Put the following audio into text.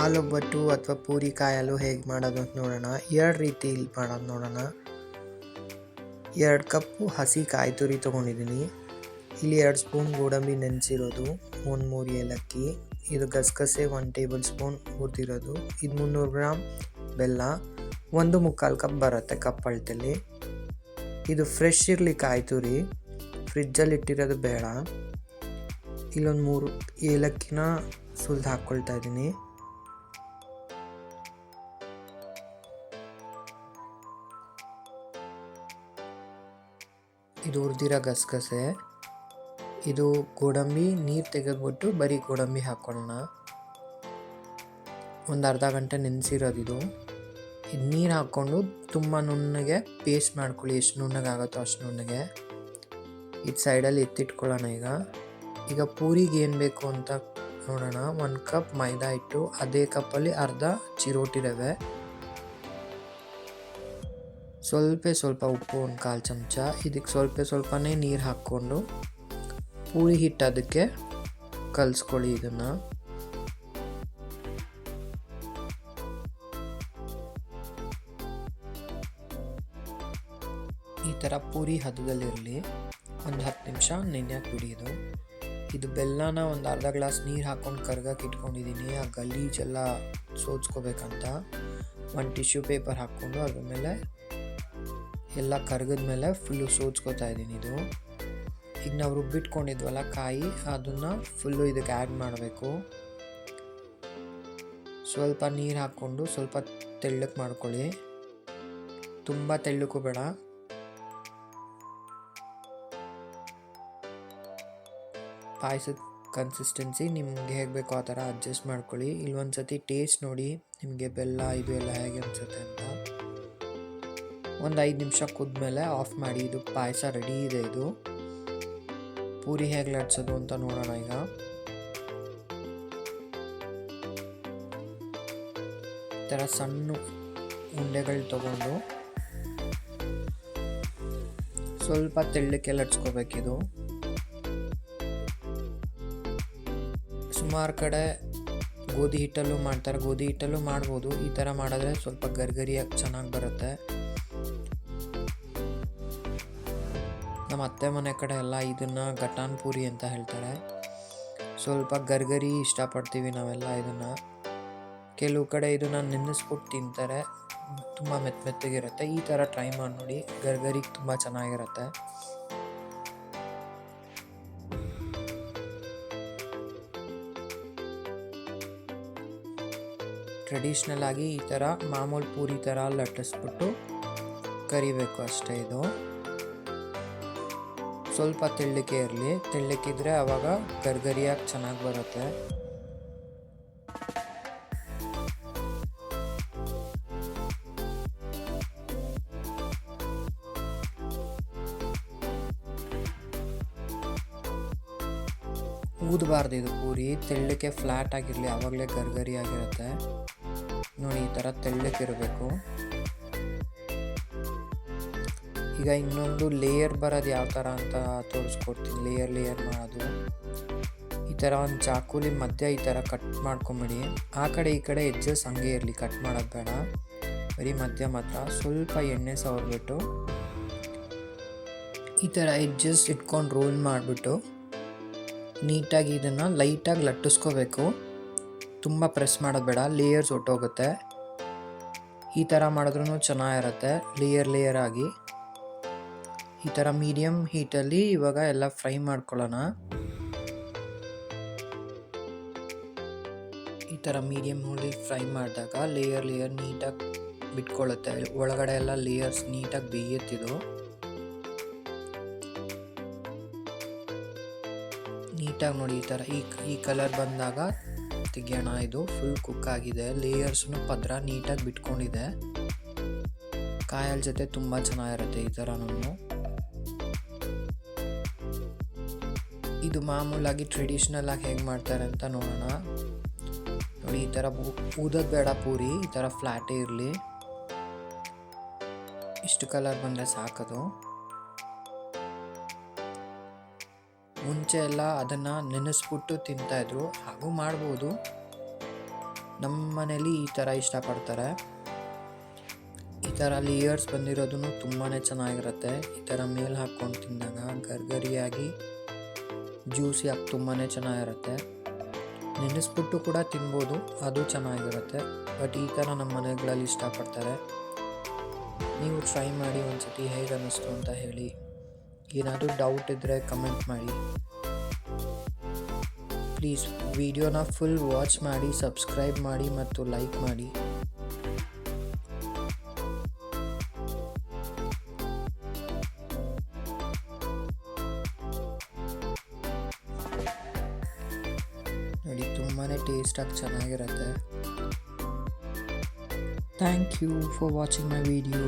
ಹಾಲೊಬ್ಬಟ್ಟು ಅಥವಾ ಪೂರಿ ಕಾಯಲು ಹೇಗೆ ಮಾಡೋದು ಅಂತ ನೋಡೋಣ. ಎರಡು ರೀತಿ ಇಲ್ಲಿ ಮಾಡೋದು ನೋಡೋಣ. ಎರಡು ಕಪ್ಪು ಹಸಿ ಕಾಯಿ ತುರಿ ತೊಗೊಂಡಿದ್ದೀನಿ. ಇಲ್ಲಿ ಎರಡು ಸ್ಪೂನ್ ಗೋಡಂಬಿ ನೆನೆಸಿರೋದು, ಒಂದು ಮೂರು ಏಲಕ್ಕಿ, ಇದು ಗಸಗಸೆ ಒನ್ ಟೇಬಲ್ ಸ್ಪೂನ್ ಹುರಿದಿರೋದು, ಇದು ಮುನ್ನೂರು ಗ್ರಾಮ್ ಬೆಲ್ಲ, ಒಂದು ಮುಕ್ಕಾಲು ಕಪ್ ಬರುತ್ತೆ ಕಪ್ ಅಳತೆಲಿ. ಇದು ಫ್ರೆಶ್ ಇರಲಿ ಕಾಯಿ ತುರಿ, ಫ್ರಿಜ್ಜಲ್ಲಿ ಇಟ್ಟಿರೋದು ಬೇಡ. ಇಲ್ಲೊಂದು ಮೂರು ಏಲಕ್ಕಿನ ಸುಲಿದು ಹಾಕ್ಕೊಳ್ತಾ ಇದ್ದೀನಿ. ಇದು ಹುರಿದಿರೋ ಗಸಗಸೆ. ಇದು ಗೋಡಂಬಿ ನೀರು ತೆಗೆದ್ಬಿಟ್ಟು ಬರೀ ಗೋಡಂಬಿ ಹಾಕ್ಕೊಳ್ಳೋಣ ಒಂದು ಅರ್ಧ ಗಂಟೆ ನೆನೆಸಿರೋದು ಇದು ನೀರು ಹಾಕ್ಕೊಂಡು ತುಂಬ ನುಣ್ಣಗೆ ಪೇಸ್ಟ್ ಮಾಡ್ಕೊಳ್ಳಿ, ಎಷ್ಟು ನುಣ್ಣಗೆ ಆಗುತ್ತೋ ಅಷ್ಟು ನುಣ್ಣಗೆ. ಇದು ಸೈಡಲ್ಲಿ ಎತ್ತಿಟ್ಕೊಳ್ಳೋಣ ಈಗ. ಈಗ ಪೂರಿಗೆ ಏನು ಬೇಕು ಅಂತ ನೋಡೋಣ. ಒಂದು ಕಪ್ ಮೈದಾ ಇಟ್ಟು ಅದೇ ಕಪ್ಪಲ್ಲಿ ಅರ್ಧ ಚಿರೋಟಿ ರವೆ ಸ್ವಲ್ಪ ಸ್ವಲ್ಪ ಉಪ್ಪು ಒಂದು ಕಾಲು ಚಮಚ ಇದಕ್ಕೆ ಸ್ವಲ್ಪ ಸ್ವಲ್ಪನೇ ನೀರು ಹಾಕ್ಕೊಂಡು ಪೂರಿ ಹಿಟ್ಟು ಅದಕ್ಕೆ ಕಲಿಸ್ಕೊಳ್ಳಿ ಇದನ್ನು. ಈ ಥರ ಪೂರಿ ಹದದಲ್ಲಿರಲಿ, ಒಂದು ಹತ್ತು ನಿಮಿಷ ನೆನೆಯಕ್ಕೆ ಬಿಡಿ ಇದು ಬೆಲ್ಲನ ಒಂದು ಅರ್ಧ ಗ್ಲಾಸ್ ನೀರು ಹಾಕ್ಕೊಂಡು ಕರ್ಗಕ್ಕೆ ಇಟ್ಕೊಂಡಿದ್ದೀನಿ ಆ ಗಲೀಜೆಲ್ಲ ಸೋಚ್ಕೋಬೇಕಂತ ಒಂದು ಟಿಶ್ಯೂ ಪೇಪರ್ ಹಾಕ್ಕೊಂಡು ಅದ್ರ ಮೇಲೆ ಎಲ್ಲ ಕರ್ಗದ ಮೇಲೆ ಫುಲ್ಲು ಸೋಚ್ಕೋತಾ ಇದ್ದೀನಿ ಇದು. ಈಗ ನಾವು ರುಬ್ಬಿಟ್ಕೊಂಡಿದ್ವಲ್ಲ ಕಾಯಿ, ಅದನ್ನು ಫುಲ್ಲು ಇದಕ್ಕೆ ಆ್ಯಡ್ ಮಾಡಬೇಕು. ಸ್ವಲ್ಪ ನೀರು ಹಾಕ್ಕೊಂಡು ಸ್ವಲ್ಪ ತೆಳ್ಳಕ್ಕೆ ಮಾಡ್ಕೊಳ್ಳಿ. ತುಂಬ ತೆಳ್ಳಕ್ಕೂ ಬೇಡ. ಪಾಯಸದ ಕನ್ಸಿಸ್ಟೆನ್ಸಿ ನಿಮ್ಗೆ ಹೇಗೆ ಬೇಕೋ ಆ ಥರ ಅಡ್ಜಸ್ಟ್ ಮಾಡ್ಕೊಳ್ಳಿ. ಇಲ್ಲೊಂದು ಸತಿ ಟೇಸ್ಟ್ ನೋಡಿ, ನಿಮಗೆ ಬೆಲ್ಲ ಇದು ಎಲ್ಲ ಹೇಗೆ ಅನಿಸುತ್ತೆ ಅಂತ. ಒಂದು ಐದು ನಿಮಿಷ ಕುದ್ಮೇಲೆ ಆಫ್ ಮಾಡಿ ಇದು ಪಾಯಸ ರೆಡಿ ಇದೆ ಇದು. ಪೂರಿ ಹೇಗೆ ಲಟ್ಸೋದು ಅಂತ ನೋಡೋಣ ಈಗ. ಥರ ಸಣ್ಣ ಉಂಡೆಗಳು ತಗೊಂಡು ಸ್ವಲ್ಪ ತೆಳ್ಳಕ್ಕೆ ಲಟ್ಸ್ಕೋಬೇಕಿದು ಸುಮಾರು ಕಡೆ ಗೋಧಿ ಹಿಟ್ಟಲ್ಲೂ ಮಾಡ್ತಾರೆ. ಗೋಧಿ ಹಿಟ್ಟಲ್ಲೂ ಮಾಡ್ಬೋದು. ಈ ಥರ ಮಾಡಿದ್ರೆ ಸ್ವಲ್ಪ ಗರ್ಗರಿಯಾಗಿ ಚೆನ್ನಾಗಿ ಬರುತ್ತೆ. ನಮ್ಮ ಅತ್ತೆ ಮನೆ ಕಡೆ ಎಲ್ಲ ಇದನ್ನು ಘಟಾನ್ ಪೂರಿ ಅಂತ ಹೇಳ್ತಾರೆ. ಸ್ವಲ್ಪ ಗರ್ಗರಿ ಇಷ್ಟಪಡ್ತೀವಿ ನಾವೆಲ್ಲ ಇದನ್ನು. ಕೆಲವು ಕಡೆ ಇದನ್ನು ನೆನೆಸ್ಬಿಟ್ಟು ತಿಂತಾರೆ. ತುಂಬ ಮೆತ್ತ ಮೆತ್ತಗಿರುತ್ತೆ. ಈ ಥರ ಟ್ರೈ ಮಾಡಿ ನೋಡಿ. ಗರ್ಗರಿಗೆ ತುಂಬ ಚೆನ್ನಾಗಿರುತ್ತೆ. ಟ್ರೆಡಿಷ್ನಲ್ ಆಗಿ ಈ ಥರ ಮಾಮೂಲು ಪೂರಿ ಥರ ಲಟ್ಟಿಸ್ಬಿಟ್ಟು ಕರಿಬೇಕು ಅಷ್ಟೇ ಇದು. ಸ್ವಲ್ಪ ತೆಳ್ಳಕ್ಕೆ ಇರಲಿ. ತೆಳ್ಳಕ್ಕಿದ್ರೆ ಆವಾಗ ಗರ್ಗರಿಯಾಗಿ ಚೆನ್ನಾಗಿ ಬರುತ್ತೆ. ಊದಬಾರ್ದು ಇದು ಪೂರಿ. ತೆಳ್ಳಕ್ಕೆ ಫ್ಲ್ಯಾಟ್ ಆಗಿರಲಿ ಆವಾಗಲೇ ಗರ್ಗರಿ ಆಗಿರುತ್ತೆ ನೋಡಿ, ಈ ಥರ ತೆಳ್ಳಕ್ಕಿರಬೇಕು ಈಗ ಇನ್ನೊಂದು ಲೇಯರ್ ಬರೋದು ಯಾವ ಥರ ಅಂತ ತೋರಿಸ್ಕೊಡ್ತೀನಿ. ಲೇಯರ್ ಲೇಯರ್ ಮಾಡೋದು. ಈ ಥರ ಒಂದು ಚಾಕುಲಿ ಮಧ್ಯ ಈ ಥರ ಕಟ್ ಮಾಡ್ಕೊಂಬಿಡಿ. ಆ ಕಡೆ, ಈ ಕಡೆ ಎಜ್ಜಸ್ ಹಂಗೆ ಇರಲಿ. ಕಟ್ ಮಾಡೋದು ಬೇಡ. ಬರೀ ಮಧ್ಯ ಮಾತ್ರ. ಸ್ವಲ್ಪ ಎಣ್ಣೆ ಸವರ್ಬಿಟ್ಟು ಈ ಥರ ಎಜ್ಜಸ್ ಇಟ್ಕೊಂಡು ರೋಲ್ ಮಾಡಿಬಿಟ್ಟು ನೀಟಾಗಿ ಇದನ್ನು ಲೈಟಾಗಿ ಲಟ್ಟಿಸ್ಕೋಬೇಕು. ತುಂಬ ಪ್ರೆಸ್ ಮಾಡೋದು ಬೇಡ. ಲೇಯರ್ಸ್ ಒಟ್ಟೋಗುತ್ತೆ. ಈ ಥರ ಮಾಡಿದ್ರೂ ಚೆನ್ನಾಗಿರುತ್ತೆ. ಲೇಯರ್ ಲೇಯರ್ ಆಗಿ. ಈ ಥರ ಮೀಡಿಯಮ್ ಹೀಟಲ್ಲಿ ಇವಾಗ ಎಲ್ಲ ಫ್ರೈ ಮಾಡ್ಕೊಳ್ಳೋಣ. ಈ ಥರ ಮೀಡಿಯಮ್ ಹುಳಿ ಫ್ರೈ ಮಾಡಿದಾಗ ಲೇಯರ್ ಲೇಯರ್ ನೀಟಾಗಿ ಬಿಟ್ಕೊಳ್ಳುತ್ತೆ. ಒಳಗಡೆ ಎಲ್ಲ ಲೇಯರ್ಸ್ ನೀಟಾಗಿ ಬೇಯುತ್ತಿದ್ದು. ನೀಟಾಗಿ ನೋಡಿ ಈ ಥರ ಈ ಈ ಕಲರ್ ಬಂದಾಗ ತೆಗಿಯೋಣ. ಇದು ಫುಲ್ ಕುಕ್ ಆಗಿದೆ. ಲೇಯರ್ಸ್ನು ಪದ್ರ ನೀಟಾಗಿ ಬಿಟ್ಕೊಂಡಿದೆ. ಕಾಯಲ್ ಜೊತೆ ತುಂಬ ಚೆನ್ನಾಗಿರುತ್ತೆ ಈ ಥರನೂ. ಇದು ಮಾಮೂಲಾಗಿ ಟ್ರೆಡಿಷ್ನಲ್ ಆಗಿ ಹೆಂಗ್ ಮಾಡ್ತಾರೆ ಅಂತ ನೋಡೋಣ. ನೋಡಿ, ಈ ಥರ ಊದೋದು ಬೇಡ ಪೂರಿ, ಈ ಥರ ಫ್ಲ್ಯಾಟೇ ಇರಲಿ. ಇಷ್ಟು ಕಲರ್ ಬಂದರೆ ಸಾಕದು. ಮುಂಚೆ ಎಲ್ಲ ಅದನ್ನು ನೆನೆಸ್ಬಿಟ್ಟು ತಿಂತಾಯಿದ್ರು ಹಾಗೂ ಮಾಡ್ಬೋದು. ನಮ್ಮ ಮನೇಲಿ ಈ ಥರ ಇಷ್ಟಪಡ್ತಾರೆ. ಈ ಥರ ಲೇಯರ್ಸ್ ಬಂದಿರೋದು ತುಂಬಾ ಚೆನ್ನಾಗಿರುತ್ತೆ. ಈ ಥರ ಮೇಲೆ ಹಾಕ್ಕೊಂಡು ತಿಂದಾಗ ಗರ್ಗರಿಯಾಗಿ ಜ್ಯೂಸಿಯಾಗಿ ತುಂಬಾ ಚೆನ್ನಾಗಿರುತ್ತೆ. ನೆನೆಸ್ಬಿಟ್ಟು ಕೂಡ ತಿನ್ಬೋದು, ಅದು ಚೆನ್ನಾಗಿರುತ್ತೆ. ಬಟ್ ಈ ಥರ ನಮ್ಮ ಮನೆಗಳಲ್ಲಿ ಇಷ್ಟಪಡ್ತಾರೆ. ನೀವು ಟ್ರೈ ಮಾಡಿ ಒಂದ್ಸತಿ ಹೇಗೆ ಅನ್ನಿಸ್ತು ಅಂತ ಹೇಳಿ. ಏನಾದರೂ ಡೌಟ್ ಇದ್ದರೆ ಕಮೆಂಟ್ ಮಾಡಿ. ಪ್ಲೀಸ್ ವಿಡಿಯೋನ ಫುಲ್ ವಾಚ್ ಮಾಡಿ ಸಬ್ಸ್ಕ್ರೈಬ್ ಮಾಡಿ ಮತ್ತು ಲೈಕ್ ಮಾಡಿ. ನೋಡಿ ತುಂಬಾ ಟೇಸ್ಟಾಗಿ ಚೆನ್ನಾಗಿರುತ್ತೆ thank you for watching my video